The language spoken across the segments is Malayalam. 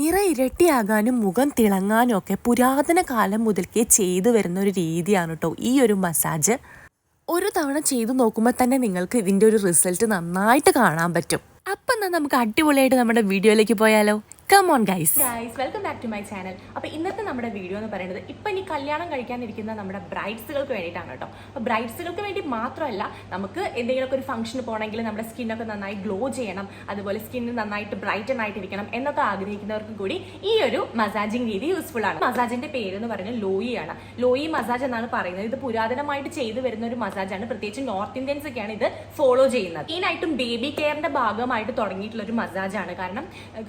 നിറ ഇരട്ടിയാകാനും മുഖം തിളങ്ങാനും ഒക്കെ പുരാതന കാലം മുതൽക്കേ ചെയ്തു വരുന്ന ഒരു രീതിയാണ് കേട്ടോ ഈ ഒരു മസാജ്. ഒരു തവണ ചെയ്തു നോക്കുമ്പോൾ തന്നെ നിങ്ങൾക്ക് ഇതിന്റെ ഒരു റിസൾട്ട് നന്നായിട്ട് കാണാൻ പറ്റും. അപ്പം എന്നാൽ നമുക്ക് അടിപൊളിയായിട്ട് നമ്മുടെ വീഡിയോയിലേക്ക് പോയാലോ? Come on guys guys welcome back to my channel അപ്പോൾ ഇന്നത്തെ നമ്മുടെ വീഡിയോ എന്ന് പറയുന്നത് ഇപ്പൊ ഇനി കല്യാണം കഴിക്കാനിരിക്കുന്ന നമ്മുടെ ബ്രൈഡ്സുകൾക്ക് വേണ്ടിയിട്ടാണ് കേട്ടോ. അപ്പോൾ ബ്രൈഡ്സുകൾക്ക് വേണ്ടി മാത്രമല്ല നമുക്ക് എന്തെങ്കിലുമൊക്കെ ഒരു ഫംഗ്ഷന് പോകണമെങ്കിൽ നമ്മുടെ സ്കിന്നൊക്കെ നന്നായി ഗ്ലോ ചെയ്യണം അതുപോലെ സ്കിന്ന് നന്നായിട്ട് ബ്രൈറ്റൻ ആയിട്ടിരിക്കണം എന്നൊക്കെ ആഗ്രഹിക്കുന്നവർക്കും കൂടി ഈ ഒരു മസാജിങ് രീതി യൂസ്ഫുൾ ആണ്. മസാജിന്റെ പേര് എന്ന് പറയുന്നത് ലോയി ആണ്. ലോയി മസാജ് എന്നാണ് പറയുന്നത്. ഇത് പുരാതനമായിട്ട് ചെയ്തു വരുന്ന ഒരു മസാജാണ് പ്രത്യേകിച്ച് നോർത്ത് ഇന്ത്യൻസ് ഒക്കെയാണ് ഇത് ഫോളോ ചെയ്യുന്നത്. മെയിനായിട്ടും ബേബി കെയറിന്റെ ഭാഗമായിട്ട് തുടങ്ങിയിട്ടുള്ള ഒരു മസാജാണ് കാരണം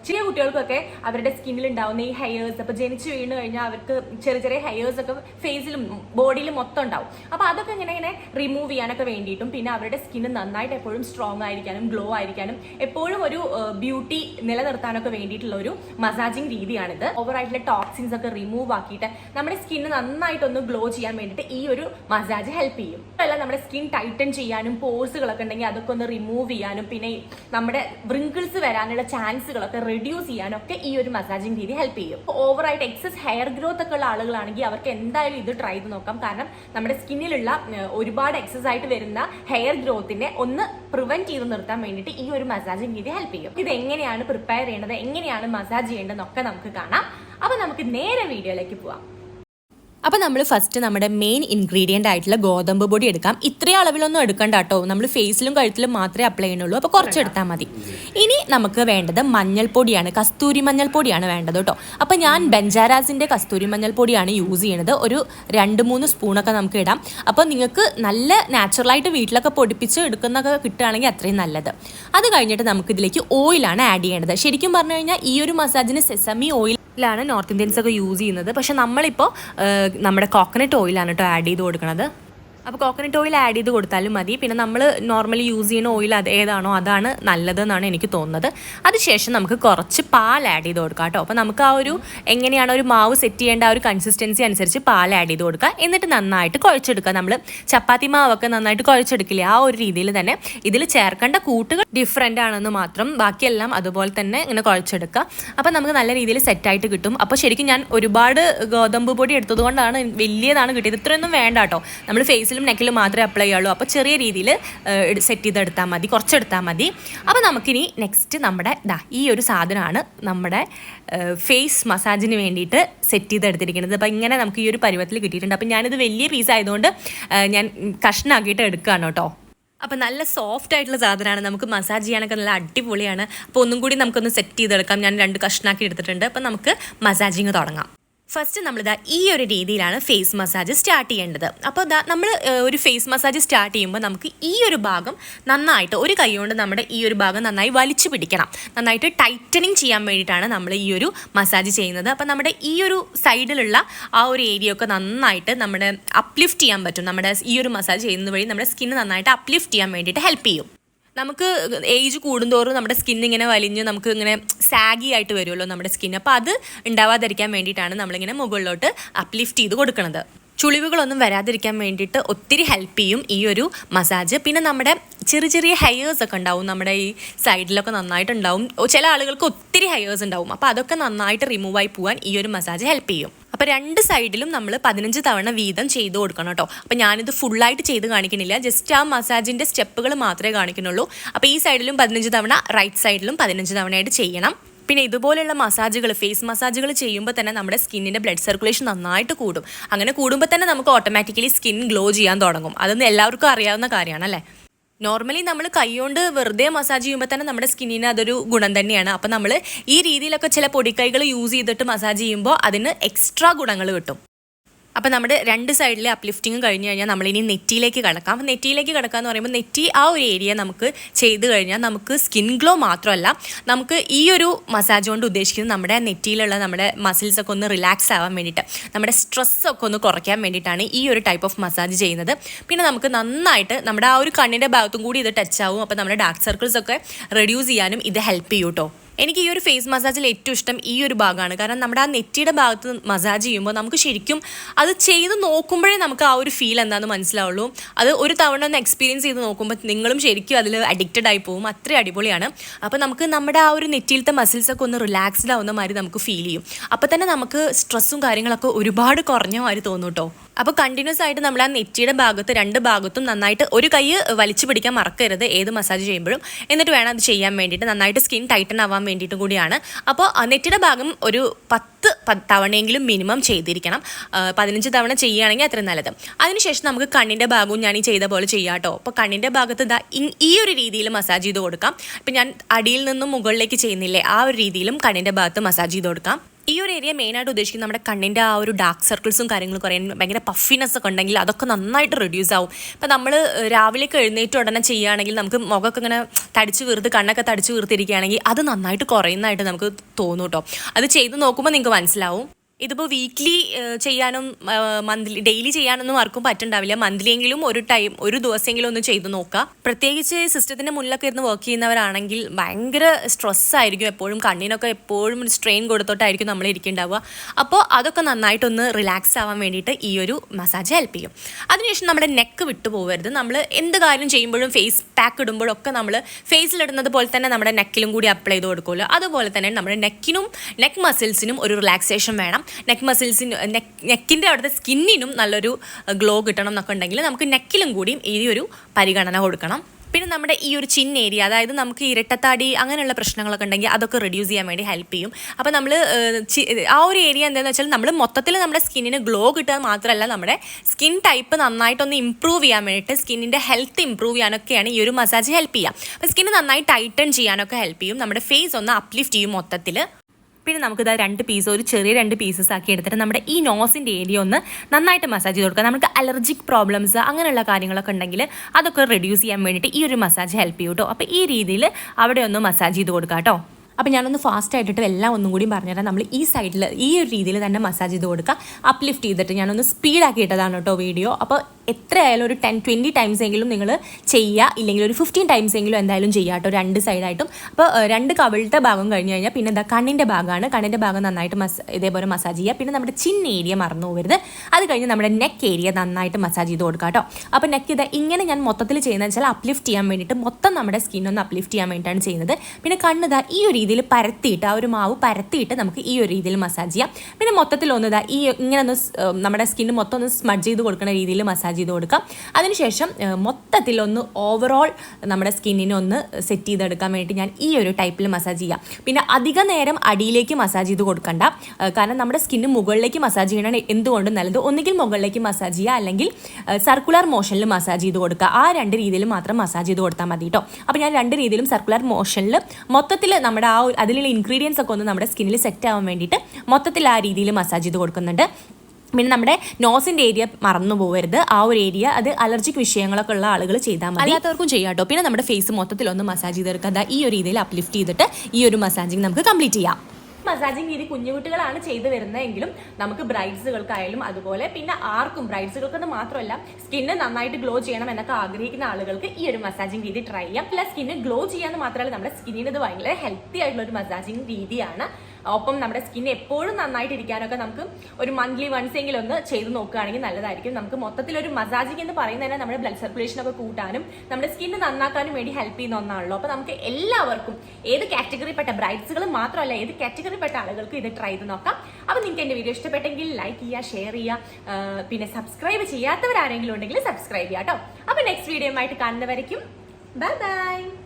ചില ചെറിയ കുട്ടികൾക്കൊക്കെ അവരുടെ സ്കിന്നിൽ ഉണ്ടാവുന്ന ഈ ഹെയേഴ്സ് അപ്പൊ ജനിച്ചു വീണ് കഴിഞ്ഞാൽ അവർക്ക് ചെറിയ ചെറിയ ഹെയേഴ്സ് ഒക്കെ ഫേസിലും ബോഡിയിലും മൊത്തം ഉണ്ടാവും. അപ്പൊ അതൊക്കെ ഇങ്ങനെ ഇങ്ങനെ റിമൂവ് ചെയ്യാനൊക്കെ വേണ്ടിയിട്ടും പിന്നെ അവരുടെ സ്കിന്ന് നന്നായിട്ട് എപ്പോഴും സ്ട്രോങ് ആയിരിക്കാനും ഗ്ലോ ആയിരിക്കാനും എപ്പോഴും ഒരു ബ്യൂട്ടി നിലനിർത്താനൊക്കെ വേണ്ടിയിട്ടുള്ള ഒരു മസാജിങ് രീതിയാണിത്. ഓവറായിട്ടുള്ള ടോക്സിൻസ് ഒക്കെ റിമൂവ് ആക്കിയിട്ട് നമ്മുടെ സ്കിന്ന് നന്നായിട്ടൊന്ന് ഗ്ലോ ചെയ്യാൻ വേണ്ടിയിട്ട് ഈ ഒരു മസാജ് ഹെൽപ്പ് ചെയ്യും. അല്ല നമ്മുടെ സ്കിൻ ടൈറ്റൻ ചെയ്യാനും പോഴ്സുകളൊക്കെ ഉണ്ടെങ്കിൽ അതൊക്കെ ഒന്ന് റിമൂവ് ചെയ്യാനും പിന്നെ നമ്മുടെ വ്രിങ്കിൾസ് വരാനുള്ള ചാൻസുകളൊക്കെ റെഡ്യൂസ് ചെയ്യാനും ഒക്കെ ഈ ഒരു മസാജിങ് രീതി ഹെൽപ്പ് ചെയ്യും. ഓവറായിട്ട് എക്സസ് ഹെയർ ഗ്രോത്ത് ഒക്കെ ഉള്ള ആളുകളാണെങ്കിൽ അവർക്ക് എന്തായാലും ഇത് ട്രൈ ചെയ്ത് നോക്കാം. കാരണം നമ്മുടെ സ്കിന്നിലുള്ള ഒരുപാട് എക്സസ് ആയിട്ട് വരുന്ന ഹെയർ ഗ്രോത്തിനെ ഒന്ന് പ്രിവെന്റ് ചെയ്ത് നിർത്താൻ വേണ്ടിയിട്ട് ഈ ഒരു മസാജിങ് രീതി ഹെൽപ്പ് ചെയ്യും. ഇത് എങ്ങനെയാണ് പ്രിപ്പയർ ചെയ്യേണ്ടത് എങ്ങനെയാണ് മസാജ് ചെയ്യേണ്ടതെന്നൊക്കെ നമുക്ക് കാണാം. അപ്പൊ നമുക്ക് നേരെ വീഡിയോയിലേക്ക് പോവാം. അപ്പോൾ നമ്മൾ ഫസ്റ്റ് നമ്മുടെ മെയിൻ ഇൻഗ്രീഡിയന്റ് ആയിട്ടുള്ള ഗോതമ്പ് പൊടി എടുക്കാം. ഇത്രയും അളവിലൊന്നും എടുക്കണ്ട കേട്ടോ. നമ്മൾ ഫേസിലും കഴുത്തിലും മാത്രമേ അപ്ലൈ ചെയ്യുന്നുള്ളൂ. അപ്പോൾ കുറച്ച് എടുത്താൽ മതി. ഇനി നമുക്ക് വേണ്ടത് മഞ്ഞൾപ്പൊടിയാണ്. കസ്തൂരി മഞ്ഞൾപ്പൊടിയാണ് വേണ്ടത് കേട്ടോ. അപ്പോൾ ഞാൻ ബെഞ്ചാരാസിന്റെ കസ്തൂരി മഞ്ഞൾപ്പൊടിയാണ് യൂസ് ചെയ്യണത്. ഒരു രണ്ട് മൂന്ന് സ്പൂണൊക്കെ നമുക്ക് ഇടാം. അപ്പോൾ നിങ്ങൾക്ക് നല്ല നാച്ചുറലായിട്ട് വീട്ടിലൊക്കെ പൊടിപ്പിച്ച് എടുക്കുന്നൊക്കെ കിട്ടുകയാണെങ്കിൽ അത്രയും നല്ലത്. അത് കഴിഞ്ഞിട്ട് നമുക്ക് ഇതിലേക്ക് ഓയിലാണ് ആഡ് ചെയ്യേണ്ടത്. ശരിക്കും പറഞ്ഞു കഴിഞ്ഞാൽ ഈ ഒരു മസാജിന് സെസമി ഓയിൽ ലാണ് നോർത്ത് ഇന്ത്യൻസ് ഒക്കെ യൂസ് ചെയ്യുന്നത്. പക്ഷെ നമ്മളിപ്പോൾ നമ്മുടെ കോക്കനട്ട് ഓയിലാണ് കേട്ടോ ആഡ് ചെയ്ത് കൊടുക്കുന്നത് അപ്പോൾ കോക്കനട്ട് ഓയിൽ ആഡ് ചെയ്ത് കൊടുത്താലും മതി. പിന്നെ നമ്മൾ നോർമലി യൂസ് ചെയ്യുന്ന ഓയിൽ അത് ഏതാണോ അതാണ് നല്ലതെന്നാണ് എനിക്ക് തോന്നുന്നത്. അതിനുശേഷം നമുക്ക് കുറച്ച് പാൽ ആഡ് ചെയ്ത് കൊടുക്കാം കേട്ടോ. അപ്പോൾ നമുക്ക് ആ ഒരു എങ്ങനെയാണ് ഒരു മാവ് സെറ്റ് ചെയ്യേണ്ട ആ ഒരു കൺസിസ്റ്റൻസി അനുസരിച്ച് പാൽ ആഡ് ചെയ്ത് കൊടുക്കുക എന്നിട്ട് നന്നായിട്ട് കുഴച്ചെടുക്കുക നമ്മൾ ചപ്പാത്തി മാവൊക്കെ നന്നായിട്ട് കുഴച്ചെടുക്കില്ലേ? ആ ഒരു രീതിയിൽ തന്നെ ഇതിൽ ചേർക്കേണ്ട കൂട്ടുകൾ ഡിഫറെന്റ് ആണെന്ന് മാത്രം ബാക്കിയെല്ലാം അതുപോലെ തന്നെ ഇങ്ങനെ കുഴച്ചെടുക്കുക അപ്പോൾ നമുക്ക് നല്ല രീതിയിൽ സെറ്റായിട്ട് കിട്ടും. അപ്പോൾ ശരിക്കും ഞാൻ ഒരുപാട് ഗോതമ്പ് പൊടി എടുത്തത് കൊണ്ടാണ് വലിയതാണ് കിട്ടിയത്. ഇത്രയൊന്നും വേണ്ട കേട്ടോ. നമ്മൾ ഫേസിലും നെക്കിലും മാത്രമേ അപ്ലൈ ചെയ്യുള്ളൂ അപ്പോൾ ചെറിയ രീതിയിൽ സെറ്റ് ചെയ്തെടുത്താൽ മതി കുറച്ചെടുത്താൽ മതി. അപ്പോൾ നമുക്കിനി നെക്സ്റ്റ് നമ്മുടെ ദാ ഈ ഒരു സാധനമാണ് നമ്മുടെ ഫേസ് മസാജിന് വേണ്ടിയിട്ട് സെറ്റ് ചെയ്തെടുത്തിരിക്കുന്നത്. അപ്പോൾ ഇങ്ങനെ നമുക്ക് ഈ ഒരു പരുവത്തിൽ കിട്ടിയിട്ടുണ്ട്. അപ്പോൾ ഞാനിത് വലിയ പീസ് ആയതുകൊണ്ട് ഞാൻ കഷ്ണാക്കിയിട്ട് എടുക്കുകയാണ് കേട്ടോ. അപ്പോൾ നല്ല സോഫ്റ്റ് ആയിട്ടുള്ള സാധനമാണ്. നമുക്ക് മസാജ് ചെയ്യാനൊക്കെ നല്ല അടിപൊളിയാണ്. അപ്പോൾ ഒന്നും കൂടി നമുക്കൊന്ന് സെറ്റ് ചെയ്തെടുക്കാം. ഞാൻ രണ്ട് കഷ്ണാക്കി എടുത്തിട്ടുണ്ട്. അപ്പോൾ നമുക്ക് മസാജിങ് തുടങ്ങാം. ഫസ്റ്റ് നമ്മളിതാ ഈ ഒരു രീതിയിലാണ് ഫേസ് മസാജ് സ്റ്റാർട്ട് ചെയ്യേണ്ടത്. അപ്പോൾ ഇതാ നമ്മൾ ഒരു ഫേസ് മസാജ് സ്റ്റാർട്ട് ചെയ്യുമ്പോൾ നമുക്ക് ഈ ഒരു ഭാഗം നന്നായിട്ട് ഒരു കൈ കൊണ്ട് നമ്മുടെ ഈ ഒരു ഭാഗം നന്നായി വലിച്ചു പിടിക്കണം. നന്നായിട്ട് ടൈറ്റനിങ് ചെയ്യാൻ വേണ്ടിയിട്ടാണ് നമ്മൾ ഈ ഒരു മസാജ് ചെയ്യുന്നത്. അപ്പോൾ നമ്മുടെ ഈ ഒരു സൈഡിലുള്ള ആ ഒരു ഏരിയ ഒക്കെ നന്നായിട്ട് നമ്മുടെ അപ്ലിഫ്റ്റ് ചെയ്യാൻ പറ്റും. നമ്മുടെ ഈ ഒരു മസാജ് ചെയ്യുന്നത് വഴി നമ്മുടെ സ്കിന്ന് നന്നായിട്ട് അപ്ലിഫ്റ്റ് ചെയ്യാൻ വേണ്ടിയിട്ട് ഹെൽപ്പ് ചെയ്യും. നമുക്ക് ഏജ് കൂടുന്തോറും നമ്മുടെ സ്കിൻ ഇങ്ങനെ വലിഞ്ഞ് നമുക്ക് ഇങ്ങനെ സാഗി ആയിട്ട് വരുമല്ലോ നമ്മുടെ സ്കിൻ അപ്പോൾ അത് ഉണ്ടാവാതിരിക്കാൻ വേണ്ടിയിട്ടാണ് നമ്മളിങ്ങനെ മുകളിലോട്ട് അപ്ലിഫ്റ്റ് ചെയ്ത് കൊടുക്കുന്നത് ചുളിവുകളൊന്നും വരാതിരിക്കാൻ വേണ്ടിയിട്ട് ഒത്തിരി ഹെൽപ്പ് ചെയ്യും ഈ ഒരു മസാജ് പിന്നെ നമ്മുടെ ചെറിയ ചെറിയ ഹെയേഴ്സ് ഒക്കെ ഉണ്ടാവും നമ്മുടെ ഈ സൈഡിലൊക്കെ നന്നായിട്ടുണ്ടാവും. ചില ആളുകൾക്ക് ഒത്തിരി ഹെയേഴ്സ് ഉണ്ടാവും. അപ്പോൾ അതൊക്കെ നന്നായിട്ട് റിമൂവ് ആയി പോകാൻ ഈ ഒരു മസാജ് ഹെൽപ്പ് ചെയ്യും. അപ്പോൾ രണ്ട് സൈഡിലും നമ്മൾ പതിനഞ്ച് തവണ വീതം ചെയ്ത് കൊടുക്കണം കേട്ടോ. അപ്പോൾ ഞാനിത് ഫുള്ളായിട്ട് ചെയ്ത് കാണിക്കുന്നില്ല. ജസ്റ്റ് ആ മസാജിന്റെ സ്റ്റെപ്പുകൾ മാത്രമേ കാണിക്കുന്നുള്ളൂ. അപ്പോൾ ഈ സൈഡിലും പതിനഞ്ച് തവണ റൈറ്റ് സൈഡിലും പതിനഞ്ച് തവണയായിട്ട് ചെയ്യണം. പിന്നെ ഇതുപോലെയുള്ള മസാജുകൾ ഫേസ് മസാജുകൾ ചെയ്യുമ്പോൾ തന്നെ നമ്മുടെ സ്കിന്നിന്റെ ബ്ലഡ് സർക്കുലേഷൻ നന്നായിട്ട് കൂടും. അങ്ങനെ കൂടുമ്പോൾ തന്നെ നമുക്ക് ഓട്ടോമാറ്റിക്കലി സ്കിൻ ഗ്ലോ ചെയ്യാൻ തുടങ്ങും. അതൊന്നും എല്ലാവർക്കും അറിയാവുന്ന കാര്യമാണ് അല്ലേ നോർമലി നമ്മൾ കൈകൊണ്ട് വെറുതെ മസാജ് ചെയ്യുമ്പോൾ തന്നെ നമ്മുടെ സ്കിന്നിന് അതൊരു ഗുണം തന്നെയാണ്. അപ്പം നമ്മൾ ഈ രീതിയിലൊക്കെ ചില പൊടിക്കൈകൾ യൂസ് ചെയ്തിട്ട് മസാജ് ചെയ്യുമ്പോൾ അതിന് എക്സ്ട്രാ ഗുണങ്ങൾ കിട്ടും. അപ്പോൾ നമ്മുടെ രണ്ട് സൈഡിലെ അപ്ലിഫ്റ്റിംഗ് കഴിഞ്ഞ് കഴിഞ്ഞാൽ നമ്മളിനി നെറ്റിയിലേക്ക് കിടക്കാം. അപ്പോൾ നെറ്റിയിലേക്ക് കിടക്കുക എന്ന് പറയുമ്പോൾ നെറ്റി ആ ഒരു ഏരിയ നമുക്ക് ചെയ്ത് കഴിഞ്ഞാൽ നമുക്ക് സ്കിൻ ഗ്ലോ മാത്രമല്ല നമുക്ക് ഈ ഒരു മസാജ് കൊണ്ട് ഉദ്ദേശിക്കുന്നത് നമ്മുടെ നെറ്റിയിലുള്ള നമ്മുടെ മസിൽസ് ഒക്കെ ഒന്ന് റിലാക്സ് ആവാൻ വേണ്ടിയിട്ട് നമ്മുടെ സ്ട്രെസ് ഒക്കെ ഒന്ന് കുറയ്ക്കാൻ വേണ്ടിയിട്ടാണ് ഈ ഒരു ടൈപ്പ് ഓഫ് മസാജ് ചെയ്യുന്നത്. പിന്നെ നമുക്ക് നന്നായിട്ട് നമ്മുടെ ആ ഒരു കണ്ണിന്റെ ഭാഗത്തും കൂടി ഇത് ടച്ച് ആവും. അപ്പോൾ നമ്മുടെ ഡാർക്ക് സർക്കിൾസ് ഒക്കെ റെഡ്യൂസ് ചെയ്യാനും ഇത് ഹെൽപ്പ് ചെയ്യും കേട്ടോ എനിക്ക് ഈ ഒരു ഫേസ് മസാജിൽ ഏറ്റവും ഇഷ്ടം ഈ ഒരു ഭാഗമാണ്. കാരണം നമ്മുടെ ആ നെറ്റിയുടെ ഭാഗത്ത് മസാജ് ചെയ്യുമ്പോൾ നമുക്ക് ശരിക്കും അത് ചെയ്ത് നോക്കുമ്പോഴേ നമുക്ക് ആ ഒരു ഫീൽ എന്താണെന്ന് മനസ്സിലാവുള്ളൂ. അത് ഒരു തവണ ഒന്ന് എക്സ്പീരിയൻസ് ചെയ്ത് നോക്കുമ്പോൾ നിങ്ങളും ശരിക്കും അതിൽ അഡിക്റ്റഡ് ആയി പോകും അത്രയും അടിപൊളിയാണ്. അപ്പോൾ നമുക്ക് നമ്മുടെ ആ ഒരു നെറ്റിയിലത്തെ മസിൽസൊക്കെ ഒന്ന് റിലാക്സ്ഡ് ആവുന്ന മാതിരി നമുക്ക് ഫീൽ ചെയ്യും. അപ്പോൾ തന്നെ നമുക്ക് സ്ട്രെസ്സും കാര്യങ്ങളൊക്കെ ഒരുപാട് കുറഞ്ഞ മാതിരി തോന്നും കേട്ടോ. അപ്പോൾ കണ്ടിന്യൂസ് ആയിട്ട് നമ്മൾ ആ നെറ്റിയുടെ ഭാഗത്ത് രണ്ട് ഭാഗത്തും നന്നായിട്ട് ഒരു കൈ വലിച്ചു പിടിക്കാൻ മറക്കരുത് ഏത് മസാജ് ചെയ്യുമ്പോഴും. എന്നിട്ട് വേണം അത് ചെയ്യാൻ വേണ്ടിയിട്ട് നന്നായിട്ട് സ്കിൻ ടൈറ്റൻ ആവാൻ വേണ്ടിയിട്ടും കൂടിയാണ്. അപ്പോൾ നെറ്റിയുടെ ഭാഗം ഒരു പത്ത് തവണയെങ്കിലും മിനിമം ചെയ്തിരിക്കണം. പതിനഞ്ച് തവണ ചെയ്യുകയാണെങ്കിൽ അത്രയും നല്ലത്. അതിനുശേഷം നമുക്ക് കണ്ണിന്റെ ഭാഗവും ഞാൻ ഈ ചെയ്ത പോലെ ചെയ്യാം കേട്ടോ. അപ്പോൾ കണ്ണിന്റെ ഭാഗത്ത് ഈ ഒരു രീതിയിൽ മസാജ് ചെയ്ത് കൊടുക്കാം. ഇപ്പം ഞാൻ അടിയിൽ നിന്നും മുകളിലേക്ക് ചെയ്യുന്നില്ലേ ആ ഒരു രീതിയിലും കണ്ണിന്റെ ഭാഗത്ത് മസാജ് ചെയ്ത് കൊടുക്കാം. ഈ ഒരു ഏരിയ മെയിനായിട്ട് ഉദ്ദേശിക്കുന്നത് നമ്മുടെ കണ്ണിന്റെ ആ ഒരു ഡാർക്ക് സർക്കിൾസും കാര്യങ്ങളും കുറയാൻ ഭയങ്കര പഫിനെസ് ഒക്കെ ഉണ്ടെങ്കിൽ അതൊക്കെ നന്നായിട്ട് റെഡ്യൂസ് ആവും. ഇപ്പം നമ്മൾ രാവിലെ എഴുന്നേറ്റ് ഉടനെ ചെയ്യുകയാണെങ്കിൽ നമുക്ക് മുഖമൊക്കെ ഇങ്ങനെ തടിച്ച് വീർത്ത് കണ്ണൊക്കെ തടിച്ച് വീർത്തിരിക്കുകയാണെങ്കിൽ അത് നന്നായിട്ട് കുറയുന്നതായിട്ട് നമുക്ക് തോന്നും കേട്ടോ അത് ചെയ്ത് നോക്കുമ്പോൾ നിങ്ങൾക്ക് മനസ്സിലാവും. ഇതിപ്പോൾ വീക്ക്ലി ചെയ്യാനും മന്ത്ലി ഡെയിലി ചെയ്യാനൊന്നും ആർക്കും പറ്റണ്ടാവില്ല. മന്ത്ലിയെങ്കിലും ഒരു ടൈം ഒരു ദിവസമെങ്കിലും ഒന്ന് ചെയ്തു നോക്കുക പ്രത്യേകിച്ച് സിസ്റ്റത്തിന്റെ മുന്നിലൊക്കെ ഇരുന്ന് വർക്ക് ചെയ്യുന്നവരാണെങ്കിൽ ഭയങ്കര സ്ട്രെസ് ആയിരിക്കും എപ്പോഴും. കണ്ണിനൊക്കെ എപ്പോഴും സ്ട്രെയിൻ കൊടുത്തോട്ടായിരിക്കും നമ്മൾ ഇരിക്കുന്നുണ്ടാവുക അപ്പോൾ അതൊക്കെ നന്നായിട്ടൊന്ന് റിലാക്സ് ആവാൻ വേണ്ടിയിട്ട് ഈ ഒരു മസാജ് ഹെൽപ്പ് ചെയ്യും. അതിനുശേഷം നമ്മുടെ നെക്ക് വിട്ടു പോകരുത് നമ്മൾ എന്ത് കാര്യം ചെയ്യുമ്പോഴും ഫേസ് പാക്ക് ഇടുമ്പോഴും ഒക്കെ നമ്മൾ ഫേസിലിടുന്നത് പോലെ തന്നെ നമ്മുടെ നെക്കിലും കൂടി അപ്ലൈ ചെയ്ത് കൊടുക്കുമല്ലോ. അതുപോലെ തന്നെ നമ്മുടെ നെക്കിനും നെക്ക് മസിൽസിനും ഒരു റിലാക്സേഷൻ വേണം. നെക്ക് മസിൽസിന് നെക്ക് നെക്കിന്റെ അവിടുത്തെ സ്കിന്നിനും നല്ലൊരു ഗ്ലോ കിട്ടണം എന്നൊക്കെ ഉണ്ടെങ്കിൽ നമുക്ക് നെക്കിലും കൂടിയും ഈ ഒരു പരിഗണന കൊടുക്കണം. പിന്നെ നമ്മുടെ ഈ ഒരു ചിൻ ഏരിയ അതായത് നമുക്ക് ഇരട്ടത്താടി അങ്ങനെയുള്ള പ്രശ്നങ്ങളൊക്കെ ഉണ്ടെങ്കിൽ അതൊക്കെ റെഡ്യൂസ് ചെയ്യാൻ വേണ്ടി ഹെൽപ്പ് ചെയ്യും. അപ്പോൾ നമ്മൾ ആ ഒരു ഏരിയ എന്താണെന്ന് വെച്ചാൽ നമ്മൾ മൊത്തത്തിൽ നമ്മുടെ സ്കിന്നിന് ഗ്ലോ കിട്ടുക മാത്രമല്ല നമ്മുടെ സ്കിൻ ടൈപ്പ് നന്നായിട്ടൊന്ന് ഇമ്പ്രൂവ് ചെയ്യാൻ വേണ്ടിയിട്ട് സ്കിന്നിന്റെ ഹെൽത്ത് ഇമ്പ്രൂവ് ചെയ്യാനൊക്കെയാണ് ഈ ഒരു മസാജ് ഹെൽപ്പ് ചെയ്യുക. അപ്പോൾ സ്കിന്ന് നന്നായി ടൈറ്റൺ ചെയ്യാനൊക്കെ ഹെൽപ്പ് ചെയ്യും. നമ്മുടെ ഫേസ് ഒന്ന് അപ്ലിഫ്റ്റ് ചെയ്യും മൊത്തത്തിൽ പിന്നെ നമുക്കിത് രണ്ട് പീസ് ഒരു ചെറിയ രണ്ട് പീസസ് ആക്കി എടുത്തിട്ട് നമ്മുടെ ഈ നോസിന്റെ ഏരിയ ഒന്ന് നന്നായിട്ട് മസാജ് ചെയ്ത് കൊടുക്കുക. നമുക്ക് അലർജിക് പ്രോബ്ലംസ് അങ്ങനെയുള്ള കാര്യങ്ങളൊക്കെ ഉണ്ടെങ്കിൽ അതൊക്കെ റെഡ്യൂസ് ചെയ്യാൻ വേണ്ടിയിട്ട് ഈ ഒരു മസാജ് ഹെൽപ്പ് ചെയ്യും കേട്ടോ അപ്പോൾ ഈ രീതിയിൽ അവിടെ ഒന്ന് മസാജ് ചെയ്ത് കൊടുക്കുക കേട്ടോ അപ്പോൾ ഞാനൊന്ന് ഫാസ്റ്റ് ആയിട്ട് എല്ലാം ഒന്നും കൂടി പറഞ്ഞുതരാം നമ്മൾ ഈ സൈഡിൽ ഈ ഒരു രീതിയിൽ തന്നെ മസാജ് ചെയ്ത് കൊടുക്കുക. അപ്ലിഫ്റ്റ് ചെയ്തിട്ട് ഞാനൊന്ന് സ്പീഡാക്കി ഇട്ടതാണ് കേട്ടോ വീഡിയോ അപ്പോൾ എത്രയായാലും ഒരു ടെൻ ട്വന്റി ടൈംസ് എങ്കിലും നിങ്ങൾ ചെയ്യുക ഇല്ലെങ്കിൽ ഒരു ഫിഫ്റ്റീൻ ടൈംസ് എങ്കിലും എന്തായാലും ചെയ്യുക കേട്ടോ രണ്ട് സൈഡായിട്ടും അപ്പോൾ രണ്ട് കവിളത്തെ ഭാഗം കഴിഞ്ഞ് കഴിഞ്ഞാൽ പിന്നെ എന്താ കണ്ണിന്റെ ഭാഗമാണ് കണ്ണിന്റെ ഭാഗം നന്നായിട്ട് മസ് ഇതേപോലെ മസാജ് ചെയ്യുക പിന്നെ നമ്മുടെ ചിൻ ഏരിയ മറന്നു പോകരുത്. അത് കഴിഞ്ഞ് നമ്മുടെ നെക്ക് ഏരിയ നന്നായിട്ട് മസാജ് ചെയ്ത് കൊടുക്കുക കേട്ടോ അപ്പോൾ നെക്ക് ഇത് ഇങ്ങനെ ഞാൻ മൊത്തത്തിൽ ചെയ്യുന്നത് വെച്ചാൽ അപ്ലിഫ്റ്റ് ചെയ്യാൻ വേണ്ടിയിട്ട് മൊത്തം നമ്മുടെ സ്കിൻ ഒന്ന് അപ്ലിഫ്റ്റ് ചെയ്യാൻ വേണ്ടിയിട്ടാണ് ചെയ്യുന്നത്. പിന്നെ കണ്ണ് ഇതാ ഈ ഒരു രീതിയിൽ പരത്തിയിട്ട് ആ ഒരു മാവ് പരത്തിയിട്ട് നമുക്ക് ഈ ഒരു രീതിയിൽ മസാജ് ചെയ്യാം. പിന്നെ മൊത്തത്തിൽ ഒന്നിതാ ഈ ഇങ്ങനെ ഒന്ന് നമ്മുടെ സ്കിന്ന് മൊത്തം ഒന്ന് സ്മഡ് ചെയ്ത് കൊടുക്കുന്ന രീതിയിൽ മസാജ് ചെയ്ത് കൊടുക്കാം. അതിനുശേഷം മൊത്തത്തിൽ ഒന്ന് ഓവറോൾ നമ്മുടെ സ്കിന്നിനെ ഒന്ന് സെറ്റ് ചെയ്തെടുക്കാൻ വേണ്ടി ഞാൻ ഈ ഒരു ടൈപ്പിൽ മസാജ് ചെയ്യാം. പിന്നെ അധിക നേരം അടിയിലേക്ക് മസാജ് ചെയ്ത് കൊടുക്കണ്ട. കാരണം നമ്മുടെ സ്കിന്ന് മുകളിലേക്ക് മസാജ് ചെയ്യണം എന്തുകൊണ്ടും നല്ലത്. ഒന്നുകിൽ മുകളിലേക്ക് മസാജ് ചെയ്യുക അല്ലെങ്കിൽ സർക്കുലർ മോഷനിൽ മസാജ് ചെയ്ത് കൊടുക്കുക. ആ രണ്ട് രീതിയിൽ മാത്രം മസാജ് ചെയ്ത് കൊടുത്താൽ മതി കേട്ടോ അപ്പോൾ ഞാൻ രണ്ട് രീതിയിലും സർക്കുലർ മോഷനിൽ മൊത്തത്തിൽ നമ്മുടെ ആ അതിലുള്ള ഇൻഗ്രീഡിയൻസ് ഒക്കെ ഒന്ന് നമ്മുടെ സ്കിന്നിൽ സെറ്റ് ആവാൻ വേണ്ടിയിട്ട് മൊത്തത്തിൽ ആ രീതിയിൽ മസാജ് ചെയ്ത് കൊടുക്കുന്നുണ്ട്. പിന്നെ നമ്മുടെ നോസിന്റെ ഏരിയ മറന്നു പോകരുത് ആ ഒരു ഏരിയ അത് അലർജിക് വിഷയങ്ങളൊക്കെ ഉള്ള ആളുകൾ ചെയ്താൽ മതി. അല്ലാത്തവർക്കും ചെയ്യാം കേട്ടോ. പിന്നെ നമ്മുടെ ഫേസ് മൊത്തത്തിൽ ഒന്ന് മസാജ് ചെയ്തെടുക്കുക അതാ ഈ ഒരു രീതിയിൽ അപ്ലിഫ്റ്റ് ചെയ്തിട്ട് ഈ ഒരു മസാജിങ് നമുക്ക് കംപ്ലീറ്റ് ചെയ്യാം. മസാജിങ് രീതി കുഞ്ഞുകുട്ടികളാണ് ചെയ്തു വരുന്നതെങ്കിലും നമുക്ക് ബ്രൈഡ്സുകൾക്കായാലും അതുപോലെ പിന്നെ ആർക്കും ബ്രൈഡ്സുകൾക്കെന്ന് മാത്രമല്ല സ്കിന്ന് നന്നായിട്ട് ഗ്ലോ ചെയ്യണം എന്നൊക്കെ ആഗ്രഹിക്കുന്ന ആളുകൾക്ക് ഈ ഒരു മസാജിങ് രീതി ട്രൈ ചെയ്യാം. പ്ലസ് സ്കിന്ന് ഗ്ലോ ചെയ്യാന്ന് മാത്രമല്ല നമ്മുടെ സ്കിന്നിന് ഇത് ഭയങ്കര ഹെൽത്തി ആയിട്ടുള്ള ഒരു മസാജിങ് രീതിയാണ്. ഒപ്പം നമ്മുടെ സ്കിൻ എപ്പോഴും നന്നായിട്ട് ഇരിക്കാനൊക്കെ നമുക്ക് ഒരു മന്ത്ലി വൺസ് എങ്കിലും ഒന്ന് ചെയ്ത് നോക്കുകയാണെങ്കിൽ നല്ലതായിരിക്കും. നമുക്ക് മൊത്തത്തിൽ ഒരു മസാജിങ് എന്ന് പറയുന്നത് തന്നെ നമ്മുടെ ബ്ലഡ് സർക്കുലേഷൻ ഒക്കെ കൂട്ടാനും നമ്മുടെ സ്കിന്ന് നന്നാക്കാനും വേണ്ടി ഹെൽപ്പ് ചെയ്യുന്ന ഒന്നാണല്ലോ. അപ്പൊ നമുക്ക് എല്ലാവർക്കും ഏത് കാറ്റഗറിപ്പെട്ട ബ്രൈഡ്സുകൾ മാത്രമല്ല ഏത് കാറ്റഗറിപ്പെട്ട ആളുകൾക്കും ഇത് ട്രൈ ചെയ്ത് നോക്കാം. അപ്പോൾ നിങ്ങൾക്ക് എന്റെ വീഡിയോ ഇഷ്ടപ്പെട്ടെങ്കിൽ ലൈക്ക് ചെയ്യുക ഷെയർ ചെയ്യുക പിന്നെ സബ്സ്ക്രൈബ് ചെയ്യാത്തവരാരെങ്കിലും ഉണ്ടെങ്കിൽ സബ്സ്ക്രൈബ് ചെയ്യാം കേട്ടോ അപ്പൊ നെക്സ്റ്റ് വീഡിയോ ആയിട്ട് കാണുന്നവരേക്കും ബൈ ബൈ